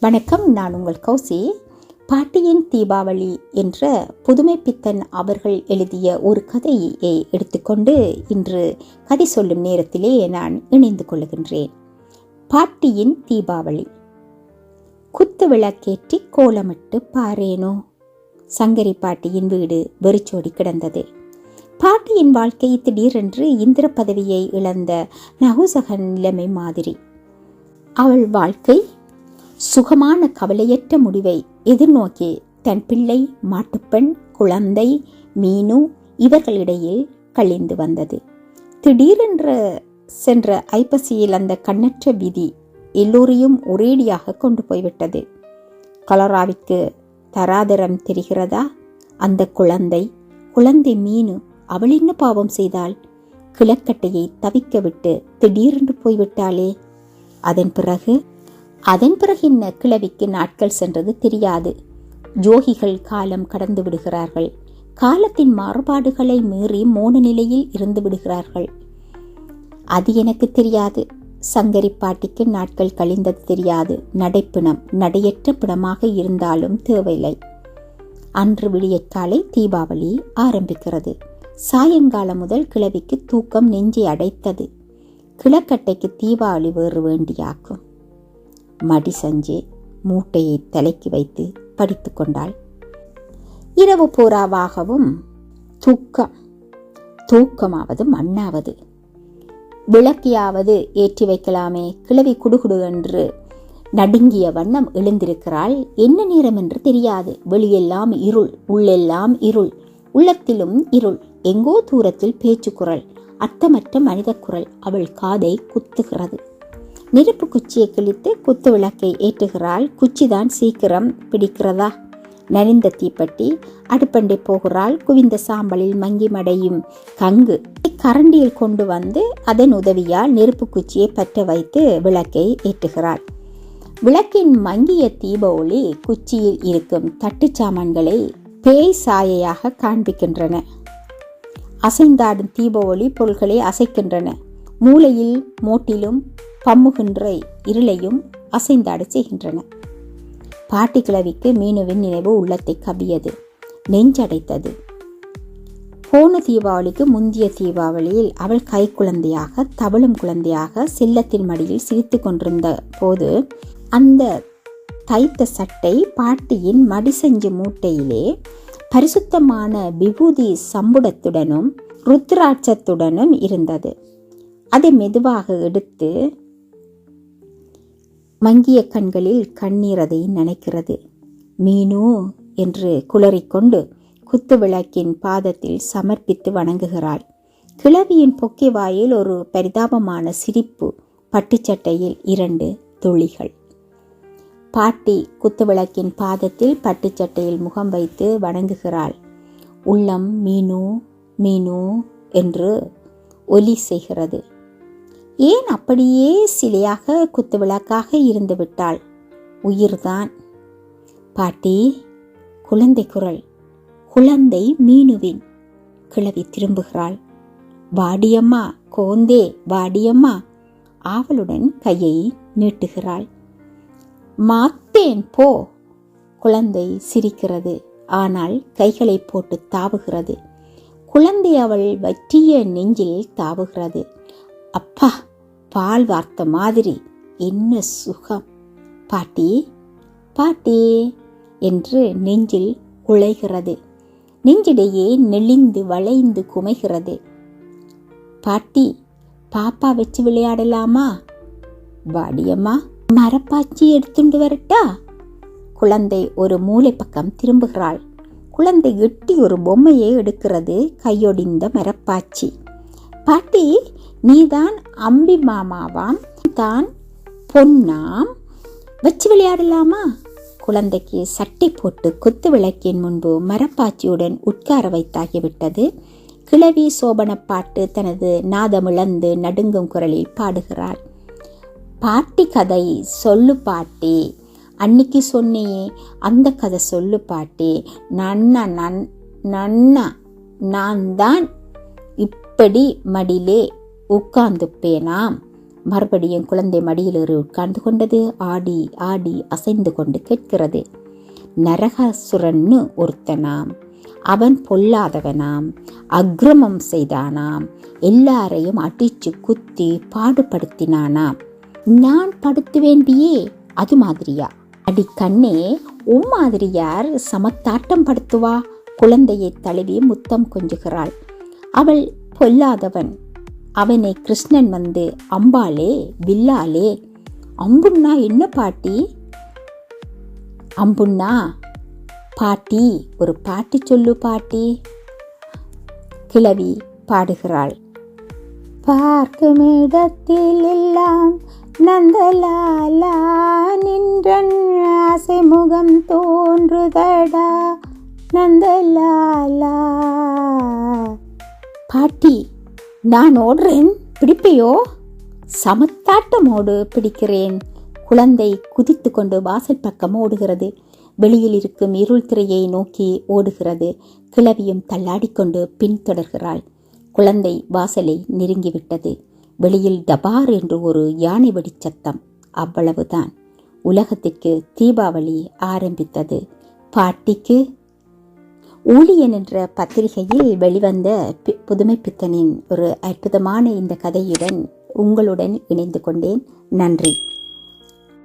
வணக்கம் நான் உங்கள் கௌசி. பாட்டியின் தீபாவளி என்ற புதுமை பித்தன் அவர்கள் எழுதிய ஒரு கதையை எடுத்துக்கொண்டு இன்று கதை சொல்லும் நேரத்திலே நான் இணைந்து கொள்கின்றேன். பாட்டியின் தீபாவளி. குத்து விளக்கேற்றி கோலமிட்டு பாரேனோ? சங்கரி பாட்டியின் வீடு வெறிச்சோடி கிடந்தது. பாட்டியின் வாழ்க்கை திடீரென்று இந்திர பதவியை இழந்த நகுசகன் நிலைமை மாதிரி. அவள் வாழ்க்கை சுகமான கவலையற்ற முடிவை எதிர்நோக்கி தன் பிள்ளை மாட்டுப்பெண் குழந்தை மீனு இவர்களிடையே கழிந்து வந்தது. திடீரென்று சென்ற ஐப்பசியில் அந்த கண்ணற்ற விதி எல்லோரையும் ஒரேடியாக கொண்டு போய்விட்டது. கலராவிற்கு தராதரம் தெரிகிறதா? அந்த குழந்தை குழந்தை மீனு அவள் என்ன பாவம் செய்தாள்? கிழக்கட்டையை தவிக்க விட்டு திடீரென்று போய்விட்டாளே. அதன் பிறகு அதன் பிறகு என்ன கிழவிக்கு நாட்கள் சென்றது தெரியாது. ஜோகிகள் காலம் கடந்து விடுகிறார்கள். காலத்தின் மாறுபாடுகளை மீறி மோன நிலையில் இருந்து விடுகிறார்கள். அது எனக்கு தெரியாது. சங்கரி பாட்டிக்கு நாட்கள் கழிந்தது தெரியாது. நடைப்பிணம் நடையற்ற பிணமாக இருந்தாலும் தேவையில்லை. அன்று விடியற்காலை தீபாவளி ஆரம்பிக்கிறது. சாயங்காலம் முதல் கிழவிக்கு தூக்கம் நெஞ்சை அடைத்தது. கிழக்கட்டைக்கு தீபாவளி வேறு வேண்டியாக்கும். மடி சஞ்சே மூட்டையை தலைக்கு வைத்து படித்து கொண்டாள் இரவு பூராவாகவும் தூக்கம் தூக்கமாவது மண்ணாவது. விளக்கியாவது ஏற்றி வைக்கலாமே கிழவி குடுகுடு என்று நடுங்கிய வண்ணம் எழுந்திருக்கிறாள். என்ன நேரம் என்று தெரியாது. வெளியெல்லாம் இருள் உள்ளெல்லாம் இருள் உள்ளத்திலும் இருள். எங்கோ தூரத்தில் பேச்சு குரல் அர்த்தமற்ற மனித குரல் அவள் காதை குத்துகிறது. நெருப்பு குச்சியை கிழித்து குத்து விளக்கை ஏற்றுகிறாள். குச்சிதான் சீக்கிரம் பிடிக்கிறதா? நனிந்த தீப்பட்டி அடுப்பண்டை போகிறாள். குவிந்த சாம்பலில் மங்கி மடையும் கங்கு. கரண்டியில் கொண்டு வந்து அதன் உதவியால் நெருப்பு குச்சியை பற்ற வைத்து விளக்கை ஏற்றுகிறாள். விளக்கின் மங்கிய தீப ஒளி குச்சியில் இருக்கும் தட்டுச் சாமான்களை பேய் சாயையாக காண்பிக்கின்றன. அசைந்தாடும் தீப ஒளி பொருள்களை அசைக்கின்றன. மூளையில் மோட்டிலும் பம்முகின்ற இருளையும் அசைந்தாடு செய்கின்றன. பாட்டி கிழவிக்கு மீனுவின் நினைவு உள்ளத்தை கவியது நெஞ்சடைத்தது. போன தீபாவளிக்கு முந்திய தீபாவளியில் அவள் கை குழந்தையாக தவளும் குழந்தையாக செல்லத்தின் மடியில் சிரித்து கொண்டிருந்த போது அந்த தைத்த சட்டை பாட்டியின் மடிசெஞ்சு மூட்டையிலே பரிசுத்தமான விபூதி சம்புடத்துடனும் ருத்ராட்சத்துடனும் இருந்தது. அதை மெதுவாக எடுத்து மங்கிய கண்களில் கண்ணீர் அதை நினைக்கிறது. மீனு என்று குளறிக்கொண்டு குத்து விளக்கின் பாதத்தில் சமர்ப்பித்து வணங்குகிறாள். கிழவியின் பொக்கி வாயில் ஒரு பரிதாபமான சிரிப்பு பட்டுச்சட்டையில் இரண்டு துளிகள். பாட்டி குத்துவிளக்கின் பாதத்தில் பட்டுச்சட்டையில் முகம் வைத்து வணங்குகிறாள். உள்ளம் மீனு மீனு என்று ஒலி செய்கிறது. ஏன் அப்படியே சிலையாக குத்துவிளக்காக இருந்து விட்டாள் உயிர்தான். பாட்டி குழந்தை குரல். குழந்தை மீனுவின். கிழவி திரும்புகிறாள். வாடியம்மா கோந்தே வாடியம்மா. ஆவலுடன் கையை நீட்டுகிறாள். மாத்தேன் போ. குழந்தை சிரிக்கிறது. ஆனால் கைகளை போட்டு தாவுகிறது. குழந்தை அவள் வற்றிய நெஞ்சில் தாவுகிறது. அப்பா பால் வார்த்த மாதிரி. என்ன சுகம். பாட்டி பாட்டி என்று நெஞ்சில் உழைகிறது. நெஞ்சிடையே நெளிந்து வளைந்து குமைகிறது. பாட்டி பாப்பா வச்சு விளையாடலாமா? வாடியம்மா மரப்பாச்சி எடுத்துண்டு வரட்டா? குழந்தை ஒரு மூளை பக்கம் திரும்புகிறாள். குழந்தை எட்டி ஒரு பொம்மையை எடுக்கிறது கையொடிந்த மரப்பாச்சி. பாட்டி நீதான் அம்பி மாமாவாம் தான் பொன்னாம் வச்சு விளையாடலாமா? குழந்தைக்கு சட்டை போட்டு குத்து விளக்கின் முன்பு மரப்பாச்சியுடன் உட்கார வைத்தாகிவிட்டது. கிழவி சோபன பாட்டு தனது நாதமிழந்து நடுங்கும் குரலில் பாடுகிறாள். பாட்டி கதை சொல்லு பாட்டி. அன்னைக்கு சொன்னியே அந்த கதை சொல்லு பாட்டி. நன்னா நன் நன்னா நான் தான் இப்படி மடிலே உட்கார்ந்துப்பேனாம். மறுபடியும் குழந்தை மடியிலிரு உட்கார்ந்து கொண்டது. ஆடி ஆடி அசைந்து கொண்டு கேட்கிறது. நரகாசுரன்னு ஒருத்தனாம். அவன் பொல்லாதவனாம். அக்ரமம் செய்தானாம். எல்லாரையும் அடிச்சு குத்தி பாடுபடுத்தினானாம். நான் படுத்து வேண்டியே அது மாதிரியா? அடி கண்ணே உம் மாதிரி யார் சமத்தாட்டம் படுத்துவா? குழந்தையை தழுவி முத்தம் கொஞ்சுகிறாள். அவள் பொல்லாதவன். அவனை கிருஷ்ணன் வந்து அம்பாளே வில்லாலே அம்புன்னா என்ன பாட்டி? அம்புன்னா பாட்டி ஒரு பாட்டு சொல்லு பாட்டி கிழவி பாடுகிறாள். பார்க்கும் இடத்தில் எல்லாம் நந்தலாலா நின்றன் ஆசை முகம் தோன்றுதடா நந்தலாலா. பாட்டி நான் ஓடுறேன். பிடிப்பையோ? சமத்தாட்டமோடு பிடிக்கிறேன். குழந்தை குதித்து கொண்டு வாசல் பக்கம் ஓடுகிறது. வெளியில் இருக்கும் இருள் திரையை நோக்கி ஓடுகிறது. கிளவியும் தள்ளாடிக்கொண்டு பின்தொடர்கிறாள். குழந்தை வாசலை நெருங்கிவிட்டது. வெளியில் டபார் என்று ஒரு யானை வெடி சத்தம். அவ்வளவுதான். உலகத்திற்கு தீபாவளி ஆரம்பித்தது. பாட்டிக்கு ஊழியன் என்ற பத்திரிகையில் வெளிவந்த பி- புதுமை பித்தனின் ஒரு அற்புதமான இந்த கதையுடன் உங்களுடன் இணைந்து கொண்டேன். நன்றி.